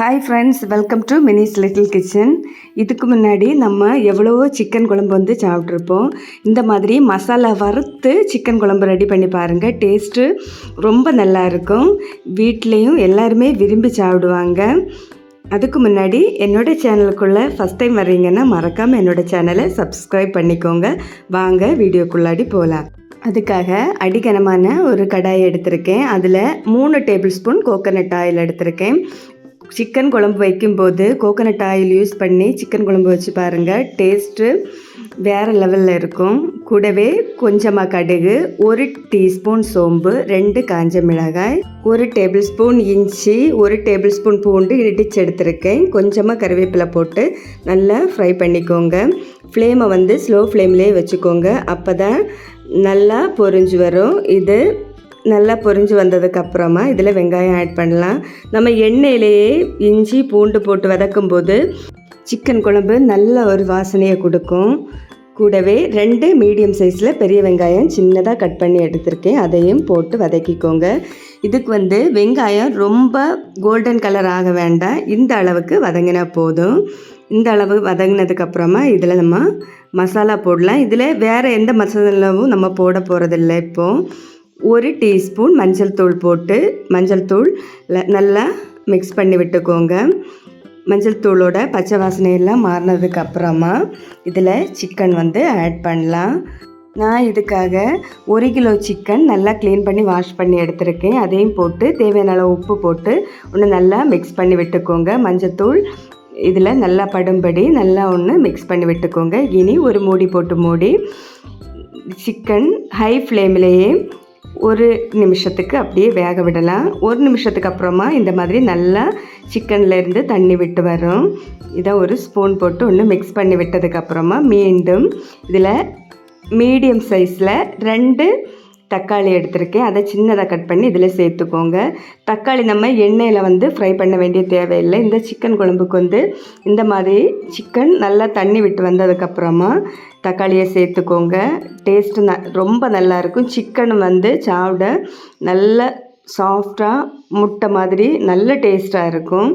Hi friends welcome to Mini's little kitchen இதுக்கு முன்னாடி நம்ம எவ்வளவோ சிக்கன் குழம்பு வந்து சாப்பிட்ருப்போம் இந்த மாதிரி மசாலா வறுத்து சிக்கன் குழம்பு ரெடி பண்ணி பாருங்கள் டேஸ்ட்டு ரொம்ப நல்லா இருக்கும். வீட்லேயும் எல்லாருமே விரும்பி சாப்பிடுவாங்க. அதுக்கு முன்னாடி என்னோடய சேனலுக்குள்ளே ஃபஸ்ட் டைம் வர்றீங்கன்னா மறக்காமல் என்னோட சேனலை சப்ஸ்கிரைப் பண்ணிக்கோங்க. வாங்க வீடியோக்குள்ளாடி போகலாம் அதுக்காக அடிக்கனமான ஒரு கடாய் எடுத்திருக்கேன். அதில் மூணு டேபிள் ஸ்பூன் கோகனட் ஆயில் எடுத்திருக்கேன். சிக்கன் குழம்பு வைக்கும்போது கோகனட் ஆயில் யூஸ் பண்ணி சிக்கன் குழம்பு வச்சு பாருங்கள் டேஸ்ட்டு வேறு லெவலில் இருக்கும். கூடவே கொஞ்சமாக கடுகு ஒரு டீஸ்பூன் சோம்பு ரெண்டு காஞ்ச மிளகாய் ஒரு டேபிள் ஸ்பூன் இஞ்சி ஒரு டேபிள் ஸ்பூன் பூண்டு இடிச்சு எடுத்திருக்கேன். கொஞ்சமாக கருவேப்பிலை போட்டு நல்லா ஃப்ரை பண்ணிக்கோங்க. ஃப்ளேமை வந்து ஸ்லோ ஃப்ளேம்லேயே வச்சுக்கோங்க. அப்போ தான் நல்லா பொரிஞ்சு வரும். இது நல்லா பொரிஞ்சு வந்ததுக்கப்புறமா இதில் வெங்காயம் ஆட் பண்ணலாம். நம்ம எண்ணெயிலேயே இஞ்சி பூண்டு போட்டு வதக்கும்போது சிக்கன் குழம்பு நல்ல ஒரு வாசனையை கொடுக்கும். கூடவே ரெண்டு மீடியம் சைஸில் பெரிய வெங்காயம் சின்னதாக கட் பண்ணி எடுத்திருக்கேன். அதையும் போட்டு வதக்கிக்கோங்க. இதுக்கு வந்து வெங்காயம் ரொம்ப கோல்டன் கலர் ஆக வேண்டாம். இந்த அளவுக்கு வதங்கினா போதும். இந்த அளவு வதங்கினதுக்கப்புறமா இதில் நம்ம மசாலா போடலாம். இதில் வேறு எந்த மசாலாவும் நம்ம போட போகிறதில்ல இப்போது ஒரு டீஸ்பூன் மஞ்சள் தூள் போட்டு மஞ்சள் தூள் நல்லா மிக்ஸ் பண்ணி விட்டுக்கோங்க. மஞ்சள் தூளோட பச்சை வாசனையெல்லாம் மாறினதுக்கு அப்புறமா இதில் சிக்கன் வந்து ஆட் பண்ணலாம். நான் இதுக்காக ஒரு கிலோ சிக்கன் நல்லா க்ளீன் பண்ணி வாஷ் பண்ணி எடுத்திருக்கேன். அதையும் போட்டு தேவையான அளவு உப்பு போட்டு ஒன்று நல்லா மிக்ஸ் பண்ணி விட்டுக்கோங்க. மஞ்சத்தூள் இதில் நல்லா படும்படி நல்லா ஒன்று மிக்ஸ் பண்ணி விட்டுக்கோங்க. இனி ஒரு மூடி போட்டு மூடி சிக்கன் ஹை ஃப்ளேம்லேயே ஒரு நிமிஷத்துக்கு அப்படியே வேக விடலாம். ஒரு நிமிஷத்துக்கு அப்புறமா இந்த மாதிரி நல்லா சிக்கன்லேருந்து தண்ணி விட்டு வரும். இதை ஒரு ஸ்பூன் போட்டு ஒன்று மிக்ஸ் பண்ணி விட்டதுக்கப்புறமா மீண்டும் இதில் மீடியம் சைஸில் ரெண்டு தக்காளி எடுத்திருக்கேன். அதை சின்னதாக கட் பண்ணி இதில் சேர்த்துக்கோங்க. தக்காளி நம்ம எண்ணெயில் வந்து ஃப்ரை பண்ண வேண்டிய தேவையில்லை. இந்த சிக்கன் குழம்புக்கு வந்து இந்த மாதிரி சிக்கன் நல்லா தண்ணி விட்டு வந்ததுக்கப்புறமா தக்காளியை சேர்த்துக்கோங்க. டேஸ்ட்டு ந ரொம்ப நல்லாயிருக்கும் சிக்கன் வந்து சாப்பிட நல்ல சாஃப்டாக முட்டை மாதிரி நல்ல டேஸ்ட்டாக இருக்கும்.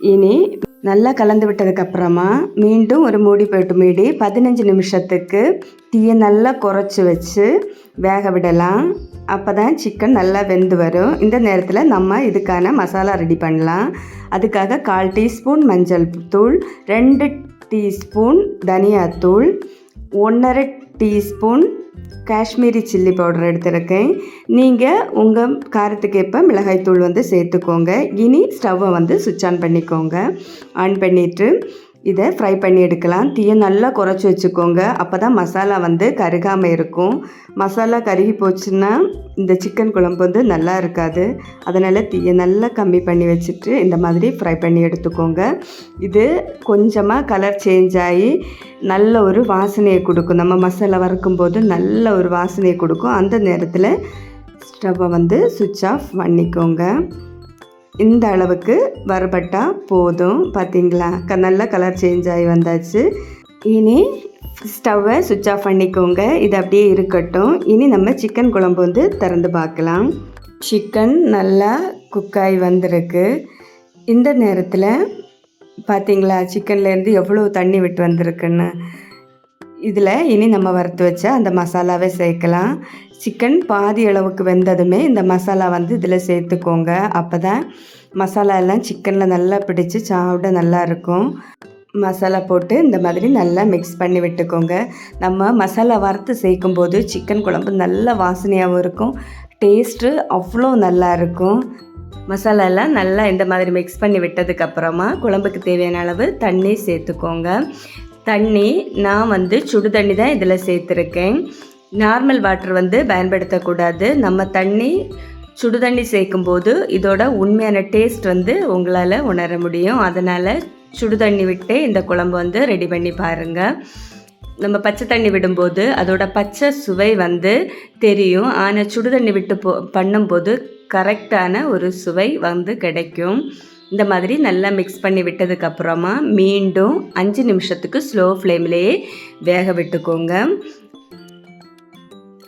இனி நல்லா கலந்து விட்டதுக்கப்புறமா மீண்டும் ஒரு மூடி போட்டு மூடி பதினஞ்சு நிமிஷத்துக்கு தீயை நல்லா குறைச்சி வச்சு வேக விடலாம். அப்போ தான் சிக்கன் நல்லா வெந்து வரும். இந்த நேரத்தில் நம்ம இதுக்கான மசாலா ரெடி பண்ணலாம். அதுக்காக கால் டீஸ்பூன் மஞ்சள் தூள் ரெண்டு டீஸ்பூன் தனியாத்தூள் ஒன்றரை டீஸ்பூன் காஷ்மீரி சில்லி பவுடர் எடுத்திருக்கேன். நீங்கள் உங்கள் காரத்துக்கேற்ப மிளகாய்த்தூள் வந்து சேர்த்துக்கோங்க. இனி ஸ்டவ்வை வந்து சுவிட்ச் ஆன் பண்ணிக்கோங்க. ஆன் பண்ணிவிட்டு இதை ஃப்ரை பண்ணி எடுக்கலாம். தீயை நல்லா குறைச்சி வச்சுக்கோங்க. அப்போ தான் மசாலா வந்து கருகாமல் இருக்கும். மசாலா கருகி போச்சுன்னா இந்த சிக்கன் குழம்பு வந்து நல்லா இருக்காது. அதனால் தீயை நல்லா கம்மி பண்ணி வச்சுட்டு இந்த மாதிரி ஃப்ரை பண்ணி எடுத்துக்கோங்க. இது கொஞ்சமாக கலர் சேஞ்ச் ஆகி நல்ல ஒரு வாசனையை கொடுக்கும். நம்ம மசாலா வறுக்கும்போது நல்ல ஒரு வாசனையை கொடுக்கும். அந்த நேரத்தில் ஸ்டவ்வை வந்து சுவிட்ச் ஆஃப் பண்ணிக்கோங்க. இந்த அளவுக்கு வறுபட்டால் போதும். பார்த்தீங்களா க நல்ல கலர் சேஞ்ச் ஆகி வந்தாச்சு. இனி ஸ்டவ்வை சுவிட்ச் ஆஃப் பண்ணிக்கோங்க. இது அப்படியே இருக்கட்டும். இனி நம்ம சிக்கன் குழம்பு வந்து திறந்து பார்க்கலாம். சிக்கன் நல்லா குக்காகி வந்திருக்கு. இந்த நேரத்தில் பார்த்தீங்களா சிக்கன்லேருந்து எவ்வளோ தண்ணி விட்டு வந்திருக்குன்னு. இதில் இனி நம்ம வறுத்து வச்ச அந்த மசாலாவே சேர்க்கலாம். சிக்கன் பாதி அளவுக்கு வெந்ததுமே இந்த மசாலா வந்து இதில் சேர்த்துக்கோங்க. அப்போ தான் மசாலா எல்லாம் சிக்கனில் நல்லா பிடிச்சி சாப்பிட நல்லா இருக்கும். மசாலா போட்டு இந்த மாதிரி நல்லா மிக்ஸ் பண்ணி விட்டுக்கோங்க. நம்ம மசாலா வறுத்து சேர்க்கும் போது சிக்கன் குழம்பு நல்ல வாசனையாகவும் இருக்கும். டேஸ்ட்டு அவ்வளோ நல்லா இருக்கும். மசாலா எல்லாம் நல்லா இந்த மாதிரி மிக்ஸ் பண்ணி விட்டதுக்கப்புறமா குழம்புக்கு தேவையான அளவு தண்ணி சேர்த்துக்கோங்க. தண்ணி நான் வந்து சுடு தண்ணி தான் இதில் சேர்த்துருக்கேன். நார்மல் வாட்டர் வந்து பயன்படுத்தக்கூடாது. நம்ம தண்ணி சுடு தண்ணி சேர்க்கும்போது இதோட உண்மையான டேஸ்ட் வந்து உங்களால் உணர முடியும். அதனால் சுடு தண்ணி விட்டு இந்த குழம்பு வந்து ரெடி பண்ணி பாருங்கள் நம்ம பச்சை தண்ணி விடும்போது அதோட பச்சை சுவை வந்து தெரியும். ஆனால் சுடு தண்ணி விட்டு போ பண்ணும்போது கரெக்டான ஒரு சுவை வந்து கிடைக்கும். இந்த மாதிரி நல்லா மிக்ஸ் பண்ணி விட்டதுக்கப்புறமா மீண்டும் அஞ்சு நிமிஷத்துக்கு ஸ்லோ ஃப்ளேம்லேயே வேக விட்டுக்கோங்க.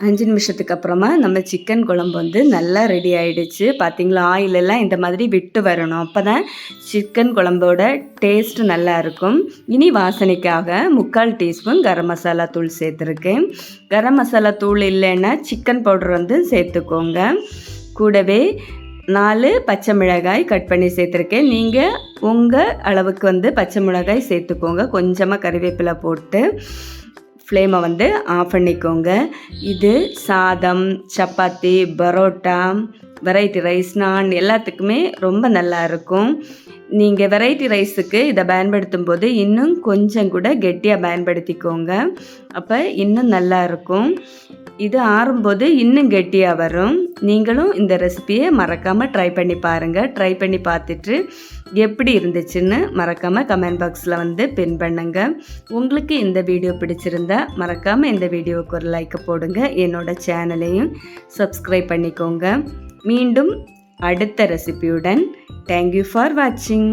அஞ்சு நிமிஷத்துக்கு அப்புறமா நம்ம சிக்கன் குழம்பு வந்து நல்லா ரெடி ஆயிடுச்சு. பார்த்தீங்களா ஆயில் எல்லாம் இந்த மாதிரி விட்டு வரணும். அப்போ தான் சிக்கன் குழம்போட டேஸ்ட் நல்லா இருக்கும். இனி வாசனைக்காக முக்கால் டீஸ்பூன் கரம் மசாலா தூள் சேர்த்துருக்கேன். கரம் மசாலா தூள் இல்லைன்னா சிக்கன் பவுடர் வந்து சேர்த்துக்கோங்க. கூடவே நாலு பச்சை மிளகாய் கட் பண்ணி சேர்த்துருக்கேன். நீங்கள் உங்கள் அளவுக்கு வந்து பச்சை மிளகாய் சேர்த்துக்கோங்க. கொஞ்சமாக கறிவேப்பிலை போட்டு. ஃப்ளேமை வந்து ஆஃப் பண்ணிக்கோங்க. இது சாதம் சப்பாத்தி பரோட்டா வெரைட்டி ரைஸ் நான் எல்லாத்துக்குமே ரொம்ப நல்லா இருக்கும். நீங்கள் வெரைட்டி ரைஸுக்கு இதை பயன்படுத்தும் போது இன்னும் கொஞ்சம் கூட கெட்டியாக பயன்படுத்திக்கோங்க. அப்போ இன்னும் நல்லா இருக்கும். இது ஆறும்போது இன்னும் கெட்டியாக வரும். நீங்களும் இந்த ரெசிபியை மறக்காமல் ட்ரை பண்ணி பாருங்கள் ட்ரை பண்ணி பார்த்துட்டு எப்படி இருந்துச்சுன்னு மறக்காமல் கமெண்ட் பாக்ஸில் வந்து பின் பண்ணுங்க. உங்களுக்கு இந்த வீடியோ பிடிச்சிருந்தா மறக்காமல் இந்த வீடியோவுக்கு ஒரு லைக் போடுங்க. என்னோடய சேனலையும் சப்ஸ்கிரைப் பண்ணிக்கோங்க. மீண்டும் അടുത്ത റെസിപ്പിയുடன் താങ്ക് യു ഫോർ വാച്ചിങ്